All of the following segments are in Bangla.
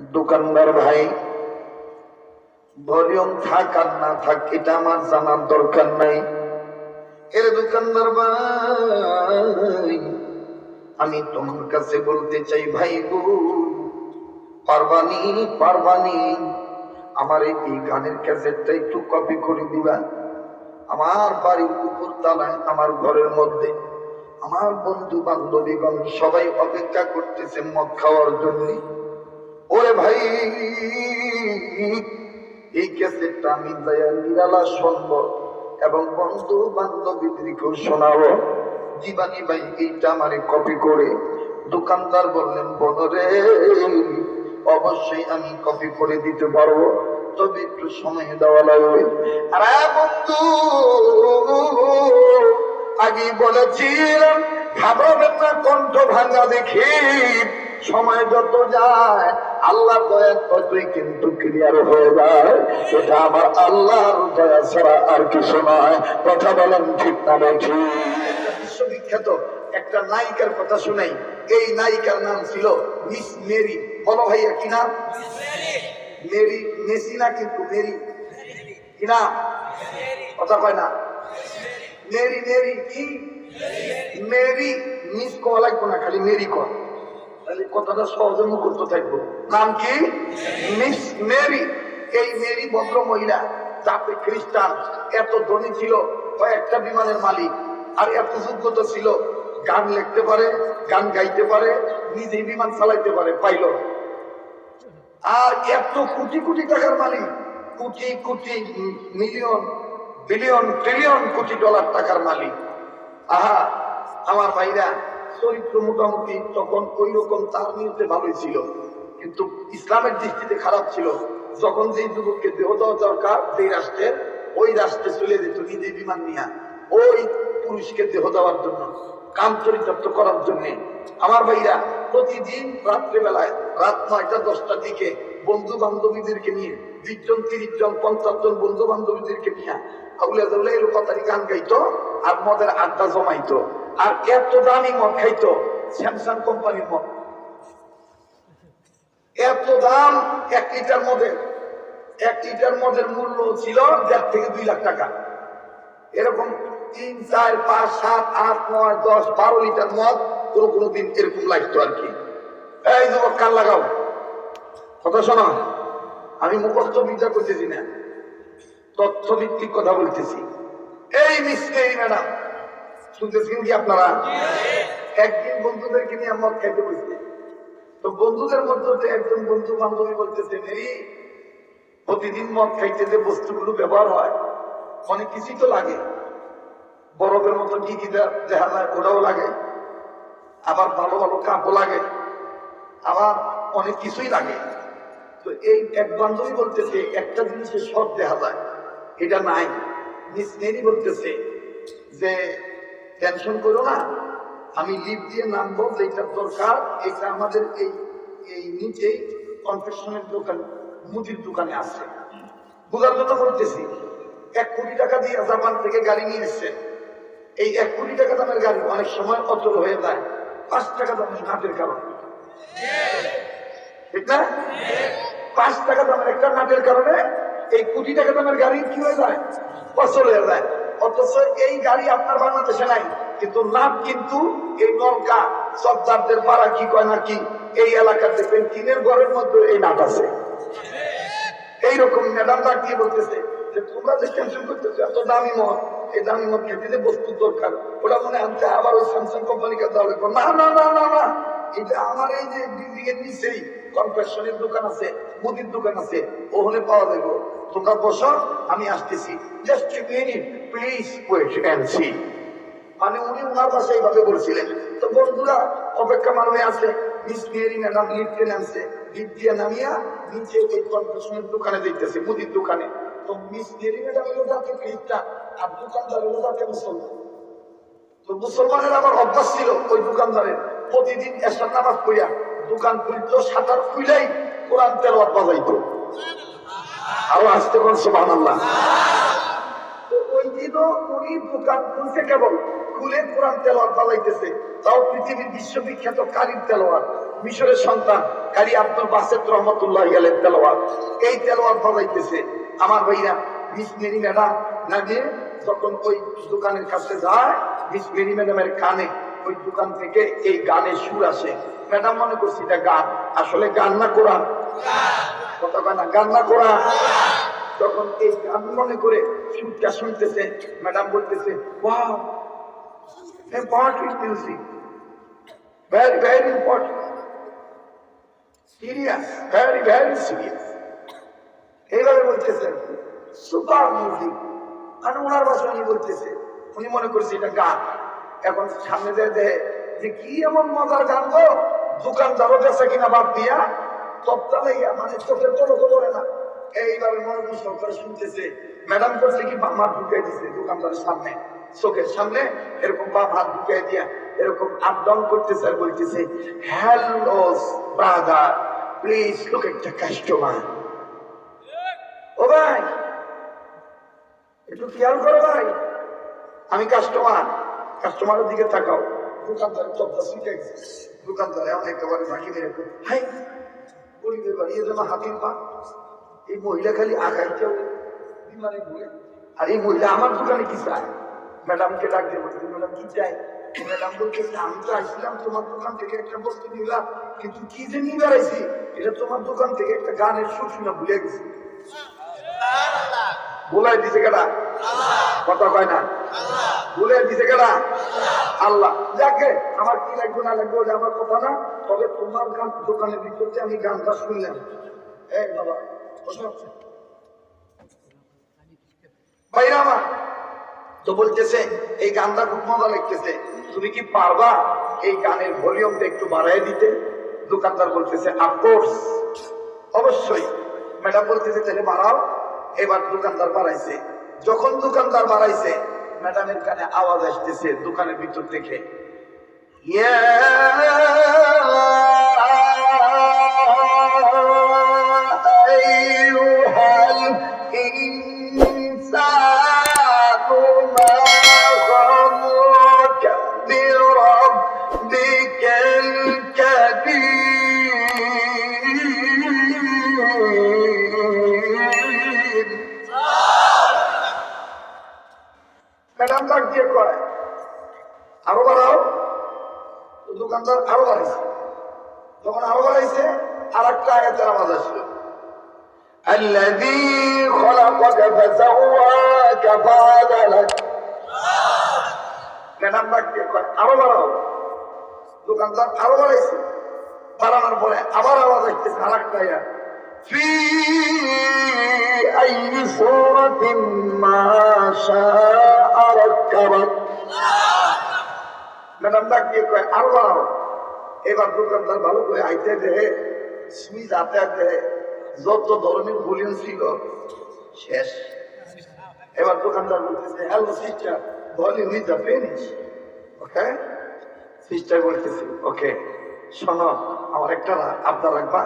দোকানদার ভাই, ভলিউম থাক আর না থাক, এটা আমার জানার দরকার নাই। এর দোকানদার ভাই, আমি তোমার কাছে বলতে চাই, ভাই গো, পারবানি পারবানি, আমার এই গানের ক্যাসেটটা একটু কপি করে দিবা। আমার বাড়ির উপর তালায় আমার ঘরের মধ্যে, আমার বন্ধু বান্ধবীগণ সবাই অপেক্ষা করতেছে মদ খাওয়ার জন্য। ওরে ভাই, এই ক্যাসেটটা আমি দয়া নিরালা শুনব এবং বন্ধু বান্ধবীদেরকেও শোনাবো। জীবানী ভাই, এইটা আমারে কপি করে দোকানদার বললেন বনরে অবশ্যই আমি কপি করে দিতে পারব, তবে একটু সময় দেওয়া লাগবে। আরে বন্ধু আগে বলেছিলাম ঘাবড়াবেন না, কণ্ঠ ভাঙা দেখি। সময় যত যায় আল্লাহ দয়া ততই কিন্তু ক্লিয়ার হয়ে যায়। এটা আমার আল্লাহর দয়া ছাড়া আর কিছু নয়। কথা বলেন ঠিক না ঠিক। বিশ্ববিখ্যাত একটা নায়িকার কথা শুনাই, এই নায়িকার নাম ছিল মিস মেরি। বলো ভাইয়া, কি নাম? মেরি। মেসি না কিন্তু মেরি? কি নাম? কথা কয় না। মেরি মেরি, কি? মেরি। মিস কওয়া লাগবো না, খালি মেরি কর তাহলে কথাটা সহজে মুখস্থ থাকব। নাম কি? Miss Mary. এই মেরি ভদ্র মহিলা চাপে খ্রিস্টান, এত ধনী ছিল, কয়েকটা বিমানের মালিক, আর এত যোগ্যতা ছিল, গান লিখতে পারে, গান গাইতে পারে, নিজেই বিমান চালাইতে পারে, পাইলট। আর এত কোটি কোটি টাকার মালিক, কোটি কোটি মিলিয়ন, বিলিয়ন, ট্রিলিয়ন কোটি ডলার টাকার মালিক। আহা, আমার ভাইরা চরিত্র মোটামুটি তখন ওই রকম তার নিয়তে ভালোই ছিল। কিন্তু ইসলামের দৃষ্টিতে খারাপ ছিল। যখন যে যুবককে দেহ দেওয়া দরকার সেই রাষ্ট্রের, ওই রাষ্ট্রে চলে যেত নিজে বিমান নিয়ে। ওই পুরুষকে দেহ দেওয়ার জন্য, কাম চরিতার্থ করার জন্য। আমার ভাইরা প্রতিদিন রাত্রে বেলায় রাত নয়টা দশটার দিকে বন্ধু বান্ধবীদেরকে নিয়ে, বিশ জন, তিরিশ জন, পঞ্চাশ জন বন্ধু বান্ধবীদেরকে নিয়ে আর মদের আড্ডা জমাইতো। আর এত দামি মদ খাইতো স্যামসাং কোম্পানির মদ। এত দাম এক লিটার মদের। এক লিটার মদের মূল্য ছিল দেড় থেকে দুই লাখ টাকা। এরকম তিন, চার, পাঁচ, সাত, আট, নয়, দশ, বারো লিটার মদ কোনো কোনো দিন এরকম লাগতো আর কি। এই যুবক, কান লাগাও। কথা শোনো, আমি মুখস্থ বিচার করতেছি না। তথ্য ভিত্তিক কথা বলতেছি। এই মিস্ত্রি ম্যাডাম শুনতেছেন কি আপনারা? একদিন বন্ধুদেরকে নিয়ে মদ খাইতে বসছে তো বন্ধুদের মধ্যে একজন বন্ধু বান্ধবী বলতেছে মেরি প্রতিদিন মদ খাইতে যে বস্তুগুলো ব্যবহার হয় অনেক কিছুই তো লাগে। বরফের মতো কি কি দেখা যায় ওটাও লাগে। আবার ভালো ভালো কাপও লাগে। আবার অনেক কিছুই লাগে। তো এই এক বান্ধবী বলতেছে একটা জিনিসের সব দেখা যায়। এটা নাই। মিস মেরি বলতেছে যে টেনশন করো না, আমি লিপ দিয়ে নামবো যেটা দরকার। এটা আমাদের এই এই নিচেই কনফেকশনের দোকান, মুদির দোকানে আছে। বোঝার জন্য বলতেছি, এক কোটি টাকা দিয়ে জাপান থেকে গাড়ি নিয়ে এসছে। এই এক কোটি টাকা দামের গাড়ি অনেক সময় অচল হয়ে যায়। পাঁচ টাকা দামের নাটের কারণে। ঠিক না? পাঁচ টাকা দামের একটা নাটের কারণে এই কোটি টাকা দামের গাড়ি কি হয়ে যায়? অচল হয়ে যায়। অথচ এই গাড়ি আপনার বাংলাদেশে নাই। কিন্তু নাট কিন্তু এই নলকা সর্দারদের পাড়া কি কয় নাকি এই এলাকার দেখবেন টিনের ঘরের মধ্যে এই নাট আছে। এইরকম ম্যাডাম ডাক দিয়ে বলতেছে যে, তোমরা যে টেনশন করতেছো, এত দামি মদ, এই দামি মদ খেতে যে বস্তু দরকার, ওটা মনে আনতে আবার ওই স্যামসাং কোম্পানিকে লাগবে। না না না না না। এটা আমার এই যে বিল্ডিং এর নিচেই কনফেকশনের দোকান আছে, মুদির দোকান আছে ওখানে পাওয়া যাবে তোমরা বসো, আমি আসতেছি। Just minute please wait and see মানে উনি ওনার পাশে এইভাবে বলছিলেন। তো বন্ধুরা, অপেক্ষা মানবে আছে। মিস মেরি ম্যাডাম লিফটে নামছে। লিফট দিয়ে নামিয়া নিচে ওই কনফেকশনের দোকানে দেখতেছে মুদির দোকানে। তো মিস মেরি ম্যাডাম হলো যাকে খ্রিস্টান আর দোকানদার হলো যাকে মুসলমান। তো মুসলমানের আবার অভ্যাস ছিল ওই দোকানদারের। প্রতিদিন এসা নামাজ পড়িয়া দোকান খুলতো সাঁতার খুলেই কোরআন তেলাওয়াত বাজাইতো। আরও আসতে কোন সুবহানাল্লাহ। তো ওই দিনও উনি দোকান খুলছে কেবল, খুলে কোরআন তেলাওয়াত বাজাইতেছে। তাও পৃথিবীর বিশ্ববিখ্যাত কারিম তেলাওয়াত, মিশরের সন্তান কারি আব্দুল বাসেদ রহমতুল্লাহ আলের তেলোয়ার এই তেলোয়ার বাজাইতেছে। আমার ভাইরা, মিস মেরি ম্যাডাম না যে যখন ওই দোকানের কাছে যায়, মিস মেরি ম্যাডামের কানে ওই দোকান থেকে এই গানের সুর আসে। ম্যাডাম মনে করছি এটা গান। আসলে গান না কোরআন কথা কয় না, গান না তখন এই গান মনে করে সুরটা শুনতেছে, ম্যাডাম বলতেছে সিরিয়াস সিরিয়াস এইভাবে বলতেছে। সুপার বলতেছে, উনি মনে করছে এটা গান। এখন সামনে দেয় যে কি এমন মজার গো? দোকানদারও গেছে কিনা বাদ দিয়া? তপ্তা লাইয়া মানে চোখের বড় করে না। এইভাবে মনোযোগ সহকারে শুনতেছে। ম্যাডাম করছে কি, বাম হাত ঢুকিয়ে দিছে দোকানদারের সামনে। চোখের সামনে এরকম বাম হাত ঢুকিয়ে দিয়া এরকম আপ ডাউন করতেছে আর বলতেছে হ্যালো ব্রাদার প্লিজ লুক একটা কাস্টমার ও ভাই, একটু খেয়াল করো ভাই, আমি কাস্টমার কাস্টমারের দিকে তাকাও। দোকানদার শিখে গেছে দোকানদার এমন একেবারে ফাঁকি মেরে হাই গরিবের বাড়ি এ যেন হাতির পা এই মহিলা খালি আগাইতেও বিমানে ঘুরে। আর এই মহিলা আমার দোকানে কি চায়? ম্যাডামকে ডাক বলতে ম্যাডাম কি চাই ম্যাডাম বলতেছে আমি তো আসছিলাম তোমার দোকান থেকে একটা বস্তু নিলাম কিন্তু কি যে নিয়ে বেড়াইছি? এটা তোমার দোকান থেকে একটা গানের সুর শুনে ভুলে গেছি। বলাই দিছে কেডা? কথা কয় না। বলে দিতে কেডা? আল্লাহ। যাকে, আমার কি লাগবে, না লাগবে, ওটা আমার কথা না। তবে তোমার গান দোকানে দিয়ে আমি গানটা শুনলাম। এই বাবা, বসো। আমার, তো বলতেছে, এই গানটা খুব মজা লাগতেছে। তুমি কি পারবা এই গানের ভলিউমটা একটু বাড়াই দিতে? দোকানদার বলতেছে আফকোর্স অবশ্যই। ম্যাডাম বলতেছে, তাহলে বাড়াও। এবার দোকানদার বাড়াইছে। যখন দোকানদার বাড়াইছে ম্যাডামের কানে আওয়াজ আসতেছে দোকানের ভিতর থেকে। ইয়া فسواك فعدلك ম্যাডাম ডাক দিয়ে কয় আরো বাড়াও দোকানদার আরো বাড়াইছে বাড়ানোর পরে আবার আওয়াজ আসতেছে আর একটা আয়াত في أي صورة ما شاء ركبك ম্যাডাম ডাক দিয়ে কয় আরো বাড়াও এবার দোকানদার ভালো করে আইতে দেহে সুইচ হাতে হাতে যত ধরনের ভলিউম ছিল শেষ এবার দোকানদার বলতেছে, hello sister volume is the finish okay? Sister বলতেছে, ওকে, শোনো, আমার একটা আবদার রাখবা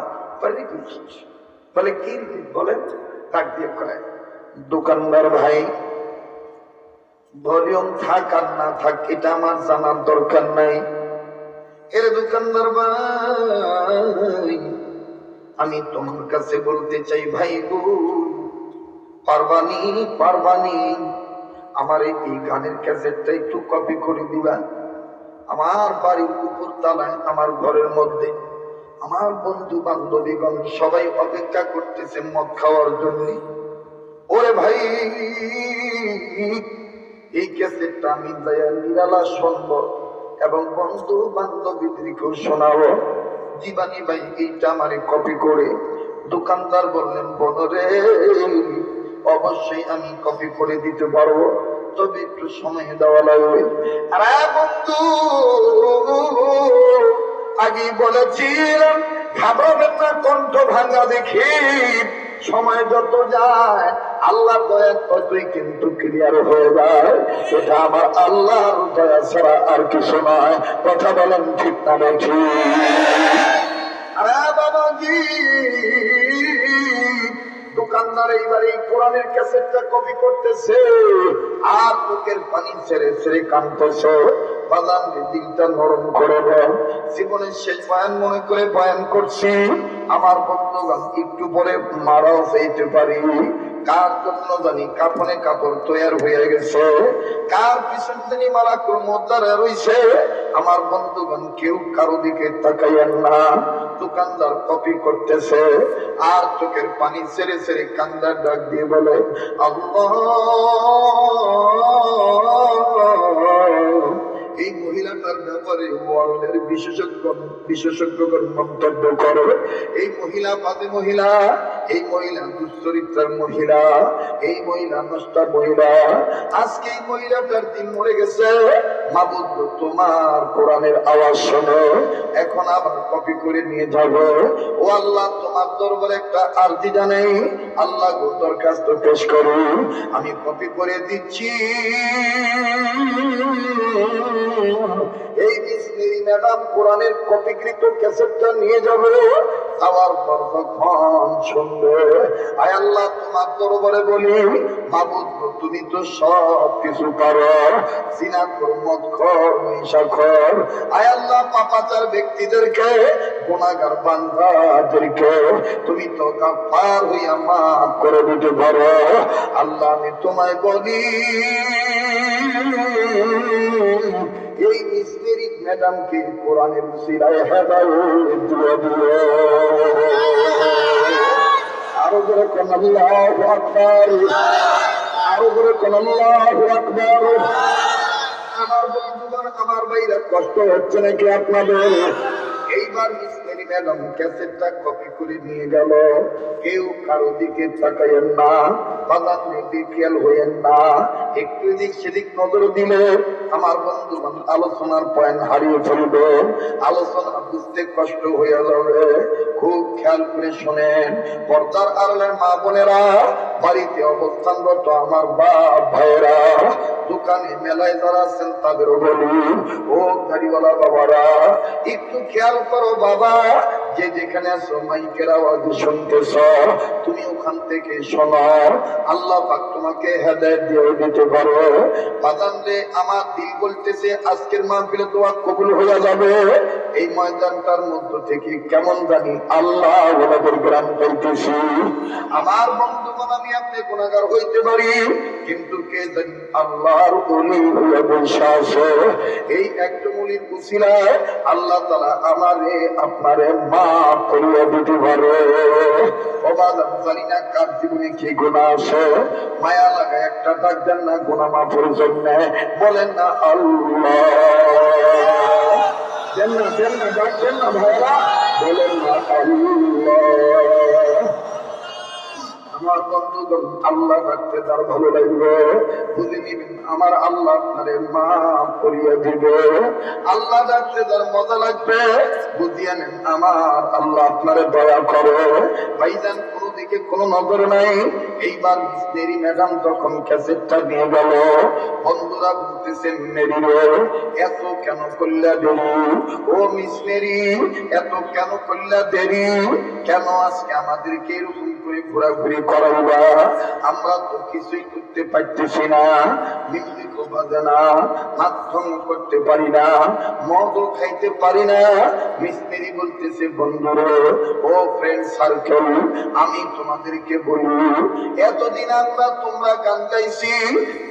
রিকোয়েস্ট বলে কি বলেন ডাক দিয়ে কয় দোকানদার ভাই, ভলিউম থাক আর না থাক, এটা আমার জানার দরকার নাই। এর দোকানদার ভাই, আমি তোমার কাছে বলতে চাই, ভাই গো পারবানি পারবানি। আমার এই গানের ক্যাসেটটা একটু কপি করে দিবা। আমার বাড়ির উপর তালায় আমার ঘরের মধ্যে, আমার বন্ধু বান্ধবীগণ সবাই অপেক্ষা করতেছে মদ খাওয়ার জন্য। ওরে ভাই, এই ক্যাসেটটা আমি দয়া নিরালা শুনব এবং বন্ধু বান্ধবীদেরকেও শোনাবো। জীবানী ভাই, এইটা আমারে কপি করে দোকানদার বললেন বদরে অবশ্যই আমি কপি করে দিতে পারব। তবে একটু সময় দেওয়া লাগবে। বন্ধু, আগে বলেছিলাম ঘাবড়াবেন না, কণ্ঠ ভাঙা দেখি। সময় যত যায় আল্লাহ দয়া ততই কিন্তু ক্লিয়ার হয়ে যায়। এটা আমার আল্লাহর দয়া ছাড়া আর কিছু নয়। কথা বলেন ঠিক না দেখি। আরে বাবাজি দোকানদার এইবার এই কোরআনের ক্যাসেটটা কপি করতেছে। আর বুকের পানি ছেড়ে ছেড়ে কাঁদতেছ। বাদাম নরম করে জীবনের শেষ বয়ান মনে করে বয়ান করছি। আমার বন্ধুগণ, একটু পরে মারাও পেতে পারি। কার জন্য জানি কাপনে কাপড় তৈয়ার হয়ে গেছে। কার পিছন জানি মালাকুল মোদ্দারা রইছে। আমার বন্ধুগণ, কেউ কারও দিকে তাকাইয়েন না। দোকানদার কপি করতেছে আর চোখের পানি ছেড়ে ছেড়ে কান্দার ডাক দিয়ে বলে আল্লাহ! এই মহিলাটার ব্যাপারে ওয়ার্ল্ডের বিশেষজ্ঞ, বিশেষজ্ঞগণ মন্তব্য করে। এই মহিলা বাদে মহিলা, এই মহিলা দুশ্চরিত্রার মহিলা, এই মহিলা নষ্টা মহিলা, আজকে এই মহিলাটার দিন মরে গেছে। মাবুদ, তোমার কোরআনের আওয়াজ শোনো। এখন আবার কপি করে নিয়ে যাব। ও আল্লাহ, তোমার দরবারে একটা আরজি জানাই। আল্লাহ গো, দরখাস্ত পেশ করো। আমি কপি করে দিচ্ছি। এই ম্যাডাম কোরআনের কপিকৃত ক্যাসেটটা নিয়ে যাবে। যাওয়ার পর তখন শুনবে। আয় আল্লাহ, তোমার দরবারে বলি, মাবুদ, তুমি তো সব কিছু পারো। সিনা কর মদ খর, নিশা খর। আয় আল্লাহ, পাপাচার ব্যক্তিদেরকে গুণাগার বান্দাদেরকে, তুমি তো গাফার হইয়া মাফ করে দিতে পারো। আল্লাহ, আমি তোমায় বলি এই মিসমেরি ম্যাডামকে কোরআনের সিরায় হেদায়ত আরও করে কোন আল্লাহ আকবার। আরও করে কোন আমার বন্ধুগণ, আমার বাইরে কষ্ট হচ্ছে নাকি আপনাদের? এইবার ম্যাডাম ক্যাসেটটা কপি করে নিয়ে গেল। কেউ কারও দিকে তাকাইয়েন না দিকে খেয়াল না। একটু এদিক সেদিক নজর দিলে আমার বন্ধু আলোচনার পয়েন্ট হারিয়ে ফেলবে। আলোচনা বুঝতে কষ্ট হয়ে যাবে। খুব খেয়াল করে শোনেন, পর্দার আড়ালের মা বোনেরা, বাড়িতে অবস্থানরত আমার বাপ ভাইয়েরা দোকানে মেলায় যারা আছেন তাদেরও বলি ও গাড়িওয়ালা বাবারা একটু খেয়াল করো বাবা যে যেখানে আছো, মাইকের আওয়াজ শুনতেছ, তুমি ওখান থেকে শোনো আল্লাহ পাক তোমাকে হেদায়ত দিয়ে দিতে পারো। বাদাম যে আমার দিল বলতেছে, আজকের মাহফিলে তোমার কবুল হয়ে যাবে। এই ময়দানটার মধ্য থেকে কেমন জানি আল্লাহ ওনাদের গ্রাম পাইতেছি আমার বন্ধুগণ, আমি আপনি গুণাগার হইতে পারি, কিন্তু কে জানি আল্লাহর অলি হয়ে বসে আছে। এই একটা মুলির উসিলায় আল্লাহ তালা আমারে, আপনারে মাফ করিয়া একটা ডাক দেন না, গুণা মাফের জন্য। বলেন না আল্লাহ। দেন না না, ডাক না ভাইরা বলেন না আল্লাহ। আমার বন্ধুগণ, আল্লাহ রাখতে তার ভালো লাগবে। বুঝে নিবেন, আমার আল্লাহ আপনারে মাফ করিয়া দিবে। আল্লাহ রাখতে তার মজা লাগবে। বুঝিয়ে নেন আমার আল্লাহ আপনারে দয়া করে। ভাইজান, কোনো দিকে কোনো নজর নাই। এইবার মেরি ম্যাডাম যখন ক্যাসেটটা নিয়ে গেল, বন্ধুরা বলতেছেন মেরি এত কেন করলা দেরি? ও মিস মেরি, এত কেন করলা দেরি? কেন আজকে আমাদেরকে এরকম করে ঘোরাঘুরি করাইবা আমরা তো কিছুই করতে পারতেছি না। বাজে না মাধ্যম করতে পারি না। মদও খাইতে পারি না। মিস্ত্রি বলতেছে, বন্ধুরে, ও ফ্রেন্ড সার্কেল আমি তোমাদেরকে বলি, এতদিন আমরা তোমরা গান গাইছি,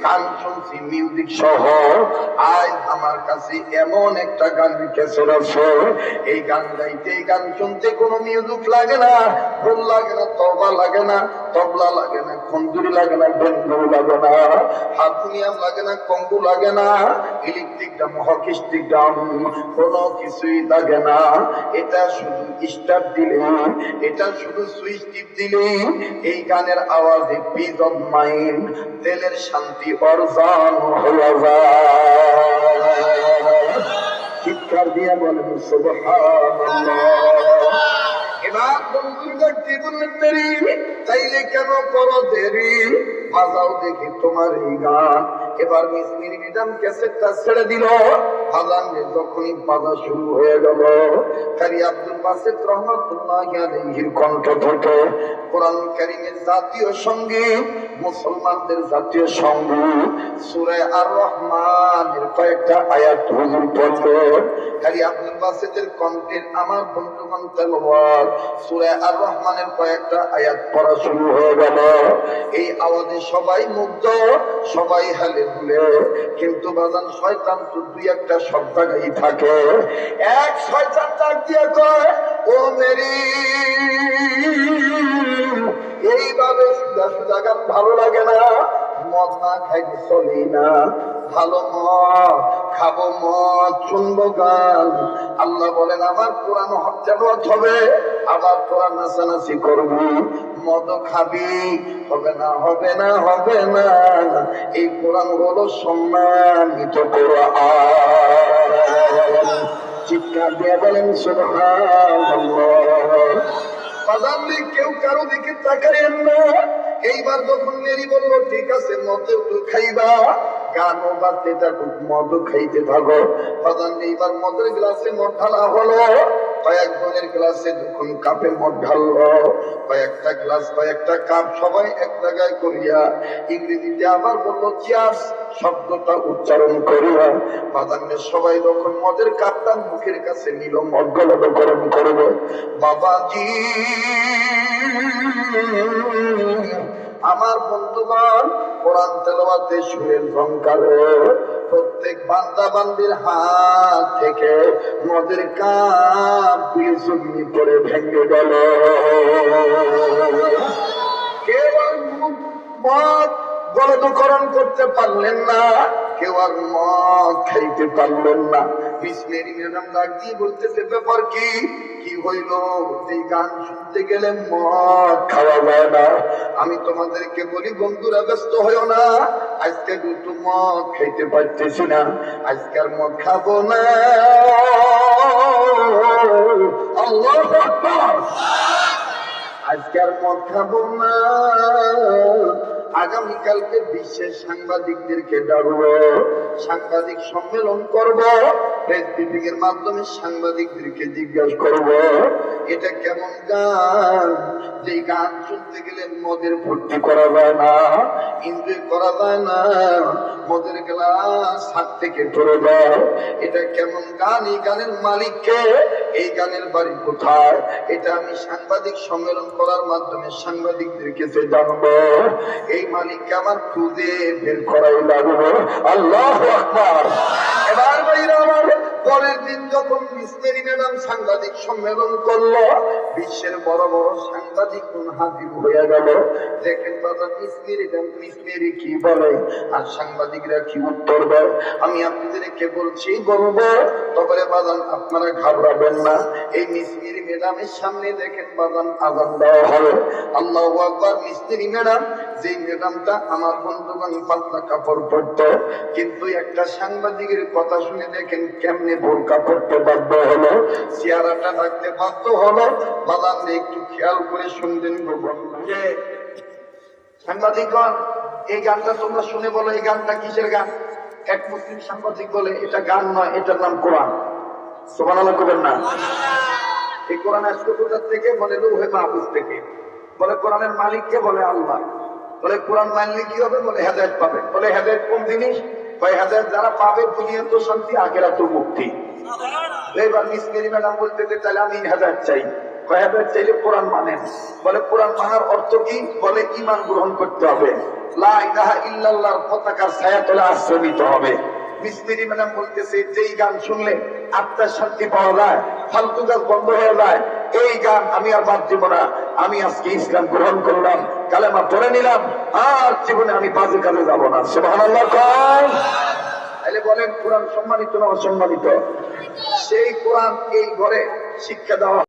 গান শুনছি মিউজিক সহ। আজ আমার কাছে এমন একটা গান আছে এই গান গাইতে গান শুনতে কোনো মিউজিক লাগে না। ঢোল লাগে না তবলা লাগে না, তবলা লাগে না খন্দুরি লাগে না বেন্দুরি লাগে না হারমোনিয়াম লাগে না, কঙ্গু লাগে না, ইলেকট্রিক ড্রাম, হকিস্টিক ড্রাম, কোনো কিছুই লাগে না। এটা শুধু স্টার্ট দিলে, এটা শুধু সুইচ টিপ দিলে, এই গানের আওয়াজে পিস অফ মাইন্ড তেলের শান্তি অর্জন হয়ে যায়। চিৎকার দিয়ে বলেন, সুবহানাল্লাহ। যখনই বাধা শুরু হয়ে গেল আব্দুল আলাইহির কণ্ঠ থেকে কোরআন কারিমের জাতীয় সংগীত, মুসলমানদের জাতীয় সংগীত, সূরা আর রহমানের কয়েকটা আয়াত হুজুর আমার বন্ধুগণ সূরা আর রহমানের কয়েকটা আয়াত পড়া শুরু হয়ে গেল। এই আওয়াজে সবাই মুগ্ধ, সবাই হালে দুলে। কিন্তু বাজান শয়তান তো দুই একটা শব্দাগাই থাকে। এক শয়তান ডাক দিয়ে কয়, ও মেরি, এইভাবে সুদা সুদা গান ভালো লাগে না? মদ না খাইতে চলি না। ভালো মদ, খাব মদ, শুনব গান। আল্লাহ বলেন, আমার কোরআন হজ্জালত হবে আবার কোরআন নাচানাচি করবি। মদ খাবি, হবে না হবে না হবে না। এই কোরআন হলো সম্মানিত কোরআন। চিৎকার দিয়ে বলেন, সুবহানাল্লাহ। কেউ কারও দিকে তাকাইয়েন না। এইবার যখন মেরি বলল ঠিক আছে মতে একটু খাইবা গানও বাজতে থাকুক মদ খাইতে থাকো? বাদাম এইবার মদের গ্লাসে মদ ঢালা হলো কয়েকজনের গ্লাসে যখন কাপে মদ ঢাললো, কয়েকটা গ্লাস, কয়েকটা কাপ সবাই এক জায়গায় করিয়া ইংরেজিতে আবার বলল চেয়ার্স শব্দটা উচ্চারণ করিয়া বাদামের সবাই যখন মদের কাপটা মুখের কাছে নিল, মদ গলদকরণ করবে। বাবাজি আমার বন্ধুগণ, কোরআন তেলাওয়াতে সুরের ঝংকারে প্রত্যেক বান্দা বান্দির হাত থেকে মদের কাপ দিয়ে পরে ভেঙে গেল। কেউ মদ গলদকরণ করতে পারলেন না, কেউ আর মদ খাইতে পারলেন না। কি? গান শুনতে গেলে খাওয়া আমি তোমাদেরকে বলি, বন্ধুরা, ব্যস্ত হইও না। আজকে দুটো মদ খাইতে পারতেছি না। আজকার মদ খাব না। আল্লাহ আজকার মদ খাব না। আগামীকালকে বিশ্বের সাংবাদিকদেরকে ডাকবো সাংবাদিক সম্মেলন করব এর মাধ্যমে সাংবাদিকদেরকে জিজ্ঞাসা করব, এটা কেমন গান? যে গান শুনতে গেলে মদের ভর্তি করা যায় না এনজয় করা যায় না, মদের গ্লাস হাত থেকে পড়ে যায় এটা কেমন গান? এই গানের মালিককে এই গানের বাড়ি কোথায়? এটা আমি সাংবাদিক সম্মেলন করার মাধ্যমে সাংবাদিকদের কাছে জানব। এই মালিককে আমার খুঁজে বের করাই লাগবে। আল্লাহ এবার বাইরে আমার পরের দিন যখন মিসমেরি ম্যাডাম সাংবাদিক সম্মেলন করল, বিশ্বের বড় বড় সাংবাদিক হাজির হয়ে গেল। দেখেন দাদা মিসমেরি মিসমেরি কি বলে? আর সাংবাদিকরা কি উত্তর দেয়? আমি আপনাদেরকে বলছি, বলব, তবে বাদান আপনারা ঘাবড়াবেন না। এই মিসমিরি ম্যাডামের সামনে দেখেন বাদান আজান দেওয়া হবে। আল্লাহ আকবার মিস্ত্রি ম্যাডাম, যেই ম্যাডামটা আমার বন্ধুগণ পাতলা কাপড় পরতো, কিন্তু একটা সাংবাদিকের কথা শুনে দেখেন কেমনে বোরকা পরতে বাধ্য হলো, চেহারাটা রাখতে বাধ্য হলো বাদান একটু খেয়াল করে শুনবেন গো বন্ধু যে সাংবাদিকগণ, এই গানটা তোমরা শুনে বলো, এই গানটা কিসের গান? এক মুসলিম সাংবাদিক বলে, এটা গান নয়, এটার নাম কোরআন। সোমান করবেন না? এই কোরআন কোথার থেকে? বলে লোহে মাহফুজ থেকে। বলে কোরআনের মালিককে বলে আল্লাহ। বলে কোরআন মানলে কি হবে? বলে হেদায়ত পাবে। বলে হেদায়ত কোন জিনিস? হেদায়ত যারা পাবে দুনিয়া তো শান্তি তো মুক্তি। মিস ম্যাডাম বলতে যে, তাহলে আমি হেদায়ত চাই। চাইলে কোরআন মানেন। বলে, কোরআন মানার অর্থ কি? বলে ইমান গ্রহণ করতে হবে। লা ইল্লাল্লাহর পতাকার হবে। মিস্ত্রি ম্যাডাম বলতেছে, যেই গান শুনলে আত্মার শান্তি পাওয়া যায়, ফালতু গাছ বন্ধ হয়ে যায়, এই গান আমি আর বাদ দিব না। আমি আজকে ইসলাম গ্রহণ করলাম, কালেমা পড়ে নিলাম, আর জীবনে আমি বাজে কালে যাব না। সে বলেন, কোরআন সম্মানিত না অসম্মানিত? সেই কোরআন এই ঘরে শিক্ষা দেওয়া